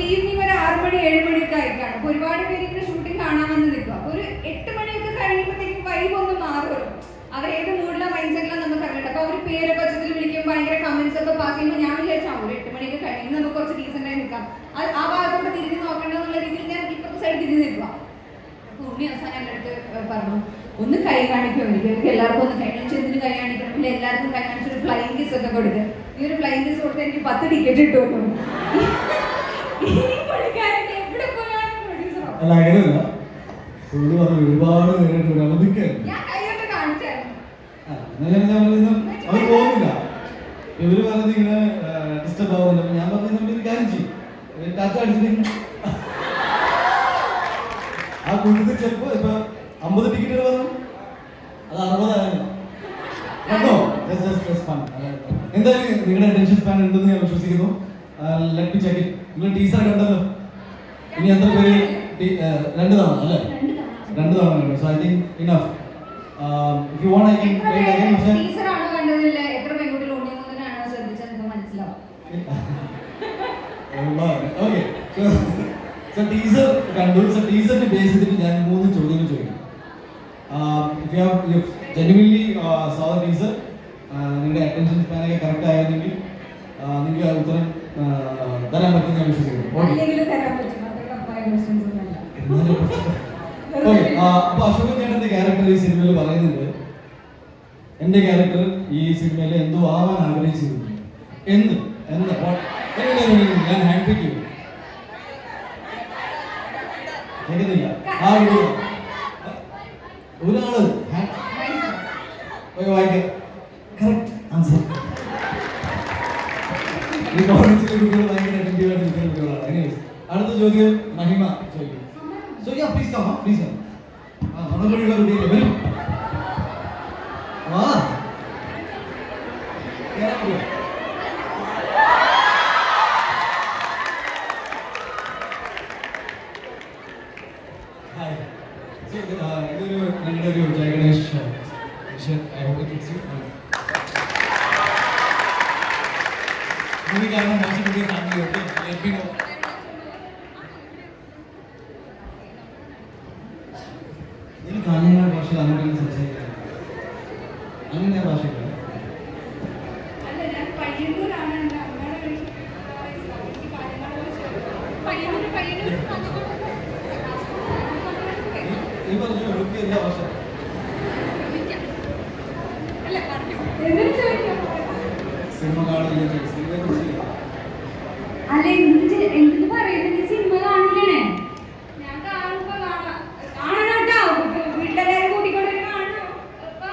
ഏഴ് മണിയൊക്കെ ആയിരിക്കാണ്. അപ്പൊ ഒരുപാട് പേര് ഇങ്ങനെ ഷൂട്ടിംഗ് കാണാൻ വന്ന് നിൽക്കും. അപ്പൊ ഒരു എട്ട് മണിയൊക്കെ കഴിയുമ്പോഴത്തേക്കും വൈബ് ഒന്ന് മാറുമല്ലോ അവർ ഏത് മൂഡിലെ മൈൻഡ് സെറ്റിലാണ് നമുക്ക് അറിയണ്ട അപ്പൊ അവർ പേരൊക്കെ പച്ചത്തിൽ വിളിക്കും ഭയങ്കര കമന്റ്സ് ഒക്കെ പാസ് ചെയ്യുമ്പോൾ ഞാൻ വിചാരിച്ചു ആ, ഒരു എട്ട് മണിയൊക്കെ കഴിഞ്ഞ് നമുക്ക് കുറച്ച് ഡീസെന്റ് ആയി നിൽക്കാം. അത് ആ ഭാഗത്തോട്ട് തിരിഞ്ഞ് നോക്കണ്ട എന്നുള്ള രീതിയിൽ ഞാൻ ഇപ്പത്തെ സൈഡ് തിരിഞ്ഞ് നിൽക്കുക അപ്പൊ ഉണ്ണി അവസാനം എന്റെ അടുത്ത് പറഞ്ഞു ഒന്ന് കൈ കാണിക്കും എനിക്ക് എല്ലാവർക്കും ഒന്ന് കൈ കാണിച്ചു എന്തിനു കൈ കാണിക്കണം? പിന്നെ എല്ലാവർക്കും കൈ കാണിച്ചൊരു ഫ്ലൈങ് കിസ് ഒക്കെ കൊടുക്കുക ഈ ഒരു ഫ്ലൈങ് കിസ് കൊടുത്ത് എനിക്ക് പത്ത് ടിക്കറ്റ് കിട്ടുമല്ലോ അല്ല അങ്ങനെയല്ല. പുള്ളി പറഞ്ഞു ഒരുപാട് നേരിട്ട് ഒരു അവധിക്കായിരുന്നു ഞാൻ കൈ കൊണ്ട് കാണിച്ചായിരുന്നു. ആ, എന്നാ ഞാൻ പറഞ്ഞു അവർ പോകുന്നില്ല. ഇവർ പറഞ്ഞത് ഇങ്ങനെ ഡിസ്റ്റർബ് ആവുന്നില്ല അപ്പൊ ഞാൻ പറഞ്ഞു നമ്മൾ കാര്യം ചെയ്യും. ടാറ്റ അടിച്ചിട്ട് ആ കൂട്ടത്തിൽ ചിലപ്പോ ഇപ്പൊ അമ്പത് ടിക്കറ്റ് പറഞ്ഞു അത് അറുപതായിരുന്നു. അതായത് എന്തായാലും നിങ്ങളുടെ അറ്റൻഷൻ സ്പാൻ ഉണ്ടെന്ന് ഞാൻ വിശ്വസിക്കുന്നു. ലെറ്റ് മി ചെക്ക് നിങ്ങൾ ടീച്ചർ കണ്ടല്ലോ ഇനി എത്ര പേര്? രണ്ട് തവണ അല്ലേ? രണ്ട് തവണ. കണ്ടു. So I think enough if you want I can wait again പക്ഷേ ആണ് കണ്ടതില്ല എത്ര പെൺകുട്ടികൾ നിങ്ങൾക്ക് മനസ്സിലാവും. ഓക്കെ സോ കണ്ടു. സോ ടീസറിന്റെ ബേസ് ചെയ്തിട്ട് ഞാൻ മൂന്ന് ചോദ്യങ്ങൾ ചോദിക്കും. If you have genuinely so the നിങ്ങളുടെ അറ്റൻഷൻ സ്പാനൊക്കെ കറക്റ്റ് ആയിരുന്നെങ്കിൽ നിങ്ങൾക്ക് ഉത്തരം തരാൻ പറ്റും ഞാൻ വിശ്വസിക്കുന്നു. അപ്പൊ അശോക് ചേട്ടന്റെ ക്യാരക്ടർ ഈ സിനിമയിൽ പറയുന്നുണ്ട്. എന്റെ ക്യാരക്ടർ ഈ സിനിമയിൽ എന്തോ ആവാൻ ആഗ്രഹിച്ചിരുന്നു. എന്ന് എന്ന്. ഞാൻ ഹാൻഡ് പിക്ക് ചെയ്യും. കേൾക്കുന്നില്ല? ആ ഒരു ഒരാൾ. വായിക്കാം. കറക്റ്റ് ആൻസർ మీకు ఆడించిన video like and give and give and give anyways அடுத்து Jyothi Mahima Jyothi Jyothi please come please come ஆ மனோகர் గారు మీరు ఎవరు వా హాయ్ సో ఇది ఇది Jai Ganesh I hope it it's you സംസാരിക്കാം അങ്ങനെ ഭാഷയില്ല അല്ല ഞാൻ പയ്യന്നൂരാണ് എന്റെ അമ്മയുടെ വീട്. എനിക്ക് കാര്യങ്ങളൊക്കെ ചോദിക്കണം. പയ്യന്നൂര് പയ്യന്നൂര് ഈ പറഞ്ഞ ഉടുപ്പി എല്ലാ ഭാഷ അല്ല പറഞ്ഞു എന്തിനു ചോദിക്കാം സിനിമ കാണുന്നില്ല അല്ല എന്ത് എന്തിനു പറയുന്നത് സിനിമ കാണില്ലേ ഞാൻ കാണുമ്പോ കാണാം. കാണണം കേട്ടോ വീട്ടിലെല്ലാരും കൂട്ടിക്കൊണ്ട് കാണണം? എപ്പാ